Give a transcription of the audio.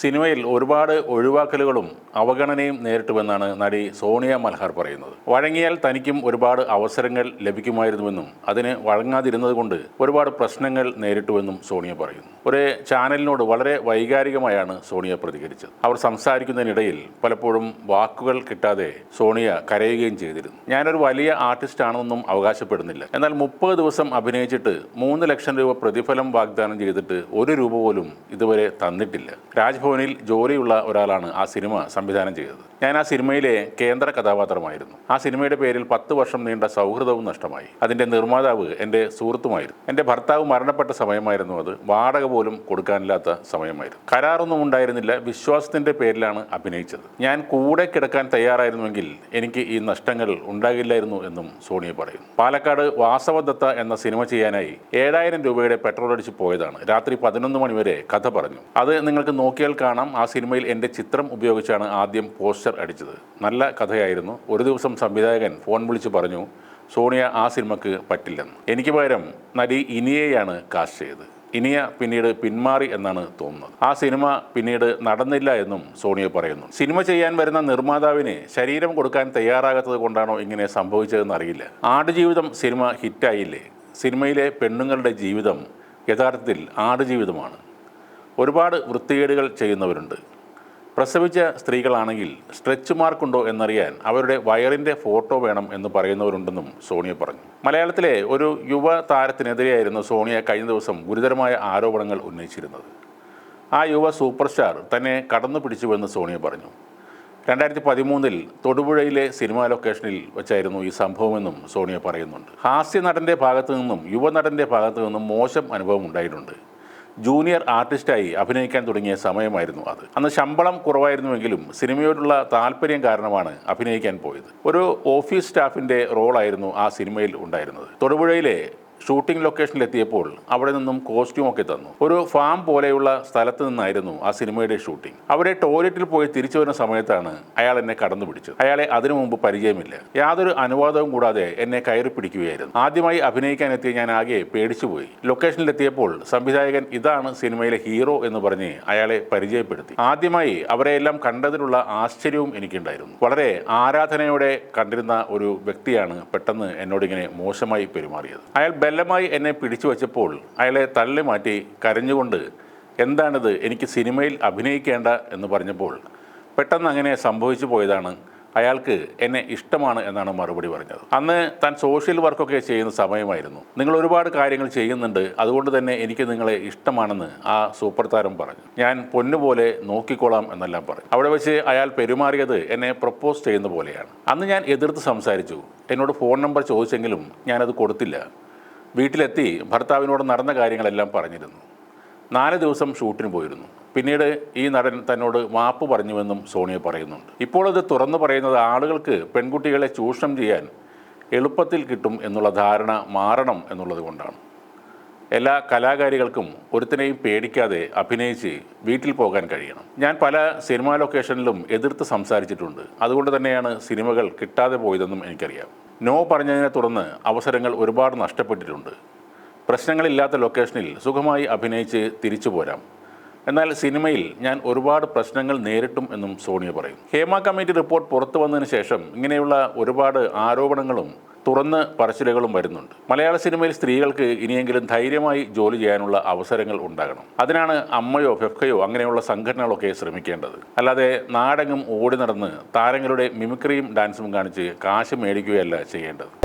സിനിമയിൽ ഒരുപാട് ഒഴിവാക്കലുകളും അവഗണനയും നേരിട്ടുവെന്നാണ് നടി സോണിയ മൽഹാർ പറയുന്നത്. വഴങ്ങിയാൽ തനിക്കും ഒരുപാട് അവസരങ്ങൾ ലഭിക്കുമായിരുന്നുവെന്നും അതിന് വഴങ്ങാതിരുന്നത് കൊണ്ട് ഒരുപാട് പ്രശ്നങ്ങൾ നേരിട്ടുവെന്നും സോണിയ പറയുന്നു. ഒരു ചാനലിനോട് വളരെ വൈകാരികമായാണ് സോണിയ പ്രതികരിച്ചത്. അവർ സംസാരിക്കുന്നതിനിടയിൽ പലപ്പോഴും വാക്കുകൾ കിട്ടാതെ സോണിയ കരയുകയും ചെയ്തിരുന്നു. ഞാനൊരു വലിയ ആർട്ടിസ്റ്റ് ആണെന്നൊന്നും അവകാശപ്പെടുന്നില്ല. എന്നാൽ മുപ്പത് ദിവസം അഭിനയിച്ചിട്ട് മൂന്ന് ലക്ഷം രൂപ പ്രതിഫലം വാഗ്ദാനം ചെയ്തിട്ട് ഒരു രൂപ പോലും ഇതുവരെ തന്നിട്ടില്ല. രാജ്ഭവനിൽ ജോലിയുള്ള ഒരാളാണ് ആ സിനിമ സംവിധാനം ചെയ്തത്. ഞാൻ ആ സിനിമയിലെ കേന്ദ്ര കഥാപാത്രമായിരുന്നു. ആ സിനിമയുടെ പേരിൽ പത്ത് വർഷം നീണ്ട സൗഹൃദവും നഷ്ടമായി. അതിന്റെ നിർമ്മാതാവ് എന്റെ സുഹൃത്തുമായിരുന്നു. എന്റെ ഭർത്താവ് മരണപ്പെട്ട സമയമായിരുന്നു അത്. വാടക പോലും കൊടുക്കാനില്ലാത്ത സമയമായിരുന്നു. കരാറൊന്നും ഉണ്ടായിരുന്നില്ല. വിശ്വാസത്തിന്റെ പേരിലാണ് അഭിനയിച്ചത്. ഞാൻ കൂടെ കിടക്കാൻ തയ്യാറായിരുന്നുവെങ്കിൽ എനിക്ക് ഈ നഷ്ടങ്ങൾ ഉണ്ടാകില്ലായിരുന്നു എന്നും സോണിയ പറയുന്നു. പാലക്കാട് വാസവദത്ത എന്ന സിനിമ ചെയ്യാനായി ഏഴായിരം രൂപയുടെ പെട്രോൾ അടിച്ച് പോയതാണ്. രാത്രി പതിനൊന്ന് മണിവരെ കഥ പറഞ്ഞു. അത് നിങ്ങൾക്ക് നോക്കിയാൽ കാണാം. ആ സിനിമയിൽ എന്റെ ചിത്രം ഉപയോഗിച്ചാണ് ആദ്യം പോസ്റ്റർ അടിച്ചത്. നല്ല കഥയായിരുന്നു. ഒരു ദിവസം സംവിധായകൻ ഫോൺ വിളിച്ച് പറഞ്ഞു സോണിയ ആ സിനിമക്ക് പറ്റില്ലെന്ന്. എനിക്ക് പകരം നടി ഇനിയെയാണ് കാസ്റ്റ് ചെയ്തത്. ഇനിയ പിന്നീട് പിന്മാറി എന്നാണ് തോന്നുന്നത്. ആ സിനിമ പിന്നീട് നടന്നില്ല എന്നും സോണിയ പറയുന്നു. സിനിമ ചെയ്യാൻ വരുന്ന നിർമ്മാതാവിന് ശരീരം കൊടുക്കാൻ തയ്യാറാകാത്തത് കൊണ്ടാണോ ഇങ്ങനെ സംഭവിച്ചതെന്ന് അറിയില്ല. ആടുജീവിതം സിനിമ ഹിറ്റായില്ലേ? സിനിമയിലെ പെണ്ണുങ്ങളുടെ ജീവിതം യഥാർത്ഥത്തിൽ ആടുജീവിതമാണ്. ഒരുപാട് വൃത്തികേടുകൾ ചെയ്യുന്നവരുണ്ട്. പ്രസവിച്ച സ്ത്രീകളാണെങ്കിൽ സ്ട്രെച്ച് മാർക്കുണ്ടോ എന്നറിയാൻ അവരുടെ വയറിന്റെ ഫോട്ടോ വേണം എന്ന് പറയുന്നവരുണ്ടെന്നും സോണിയ പറഞ്ഞു. മലയാളത്തിലെ ഒരു യുവ താരത്തിനെതിരെയായിരുന്നു സോണിയ കഴിഞ്ഞ ദിവസം ഗുരുതരമായ ആരോപണങ്ങൾ ഉന്നയിച്ചിരുന്നത്. ആ യുവ സൂപ്പർ സ്റ്റാർ തന്നെ കടന്നു പിടിച്ചുവെന്ന് സോണിയ പറഞ്ഞു. രണ്ടായിരത്തി പതിമൂന്നിൽ തൊടുപുഴയിലെ സിനിമാ ലൊക്കേഷനിൽ വെച്ചായിരുന്നു ഈ സംഭവമെന്നും സോണിയ പറയുന്നുണ്ട്. ഹാസ്യ നടന്റെ ഭാഗത്തു നിന്നും യുവനടന്റെ ഭാഗത്തു നിന്നും മോശം അനുഭവം ഉണ്ടായിട്ടുണ്ട്. ജൂനിയർ ആർട്ടിസ്റ്റായി അഭിനയിക്കാൻ തുടങ്ങിയ സമയമായിരുന്നു അത്. അന്ന് ശമ്പളം കുറവായിരുന്നുവെങ്കിലും സിനിമയോടുള്ള താല്പര്യം കാരണമാണ് അഭിനയിക്കാൻ പോയത്. ഒരു ഓഫീസ് സ്റ്റാഫിന്റെ റോളായിരുന്നു ആ സിനിമയിൽ ഉണ്ടായിരുന്നത്. തൊടുപുഴയിലെ ഷൂട്ടിംഗ് ലൊക്കേഷനിലെത്തിയപ്പോൾ അവിടെ നിന്നും കോസ്റ്റ്യൂം ഒക്കെ തന്നു. ഒരു ഫാം പോലെയുള്ള സ്ഥലത്ത് നിന്നായിരുന്നു ആ സിനിമയുടെ ഷൂട്ടിംഗ് അവിടെ ടോയ്ലറ്റിൽ പോയി തിരിച്ചു വരുന്ന സമയത്താണ് അയാൾ എന്നെ കടന്നു പിടിച്ചത്. അയാളെ അതിനു മുമ്പ് പരിചയമില്ല. യാതൊരു അനുവാദവും കൂടാതെ എന്നെ കയറി പിടിക്കുകയായിരുന്നു. ആദ്യമായി അഭിനയിക്കാൻ എത്തിയ ഞാൻ ആകെ പേടിച്ചുപോയി ലൊക്കേഷനിൽ എത്തിയപ്പോൾ സംവിധായകൻ ഇതാണ് സിനിമയിലെ ഹീറോ എന്ന് പറഞ്ഞ് അയാളെ പരിചയപ്പെടുത്തി. ആദ്യമായി അവരെയെല്ലാം കണ്ടതിലുള്ള ആശ്ചര്യവും എനിക്കുണ്ടായിരുന്നു. വളരെ ആരാധനയോടെ കണ്ടിരുന്ന ഒരു വ്യക്തിയാണ് പെട്ടെന്ന് എന്നോടിങ്ങനെ മോശമായി പെരുമാറിയത്. അയാൾ ബലമായി എന്നെ പിടിച്ചു വച്ചപ്പോൾ അയാളെ തള്ളി മാറ്റി കരഞ്ഞുകൊണ്ട് എന്താണിത്? എനിക്ക് സിനിമയിൽ അഭിനയിക്കേണ്ട എന്ന് പറഞ്ഞപ്പോൾ പെട്ടെന്ന് അങ്ങനെ സംഭവിച്ചു പോയതാണ്. അയാൾക്ക് എന്നെ ഇഷ്ടമാണ് എന്നാണ് മറുപടി പറഞ്ഞത്. അന്ന് താൻ സോഷ്യൽ വർക്കൊക്കെ ചെയ്യുന്ന സമയമായിരുന്നു. നിങ്ങൾ ഒരുപാട് കാര്യങ്ങൾ ചെയ്യുന്നുണ്ട്. അതുകൊണ്ട് തന്നെ എനിക്ക് നിങ്ങളെ ഇഷ്ടമാണെന്ന് ആ സൂപ്പർ താരം പറഞ്ഞു. ഞാൻ പൊന്നുപോലെ നോക്കിക്കോളാം എന്നെല്ലാം പറഞ്ഞു. അവിടെ വെച്ച് അയാൾ പെരുമാറിയത് എന്നെ പ്രപ്പോസ് ചെയ്യുന്ന പോലെയാണ്. അന്ന് ഞാൻ എതിർത്ത് സംസാരിച്ചു. എന്നോട് ഫോൺ നമ്പർ ചോദിച്ചെങ്കിലും ഞാനത് കൊടുത്തില്ല. വീട്ടിലെത്തി ഭർത്താവിനോട് നടന്ന കാര്യങ്ങളെല്ലാം പറഞ്ഞിരുന്നു. നാല് ദിവസം ഷൂട്ടിന് പോയിരുന്നു. പിന്നീട് ഈ നടൻ തന്നോട് മാപ്പ് പറഞ്ഞുവെന്നും സോണിയ പറയുന്നുണ്ട്. ഇപ്പോൾ അത് തുറന്നു പറയുന്നത് ആളുകൾക്ക് പെൺകുട്ടികളെ ചൂഷണം ചെയ്യാൻ എളുപ്പത്തിൽ കിട്ടും എന്നുള്ള ധാരണ മാറണം എന്നുള്ളത് കൊണ്ടാണ്. എല്ലാ കലാകാരികൾക്കും ഒരുത്തിനെയും പേടിക്കാതെ അഭിനയിച്ച് വീട്ടിൽ പോകാൻ കഴിയണം. ഞാൻ പല സിനിമാ ലൊക്കേഷനിലും എതിർത്ത് സംസാരിച്ചിട്ടുണ്ട്. അതുകൊണ്ട് തന്നെയാണ് സിനിമകൾ കിട്ടാതെ പോയതെന്നും എനിക്കറിയാം. നോ പറഞ്ഞതിനെ തുടർന്ന് അവസരങ്ങൾ ഒരുപാട് നഷ്ടപ്പെട്ടിട്ടുണ്ട്. പ്രശ്നങ്ങളില്ലാത്ത ലൊക്കേഷനിൽ സുഖമായി അഭിനയിച്ച് തിരിച്ചു പോരാം. എന്നാൽ സിനിമയിൽ ഞാൻ ഒരുപാട് പ്രശ്നങ്ങൾ നേരിട്ടും എന്നും സോണിയ പറയും. ഹേമ കമ്മിറ്റി റിപ്പോർട്ട് പുറത്തു വന്നതിന് ശേഷം ഇങ്ങനെയുള്ള ഒരുപാട് ആരോപണങ്ങളും തുറന്ന് പറച്ചിലുകളും വരുന്നുണ്ട്. മലയാള സിനിമയിൽ സ്ത്രീകൾക്ക് ഇനിയെങ്കിലും ധൈര്യമായി ജോലി ചെയ്യാനുള്ള അവസരങ്ങൾ ഉണ്ടാകണം. അതിനാണ് അമ്മയോ ഫെഫ്കയോ അങ്ങനെയുള്ള സംഘടനകളൊക്കെ ശ്രമിക്കേണ്ടത്. അല്ലാതെ നാടെങ്ങും ഓടി നടന്ന് താരങ്ങളുടെ മിമിക്രിയും ഡാൻസും കാണിച്ച് കാശ് മേടിക്കുകയല്ല ചെയ്യേണ്ടത്.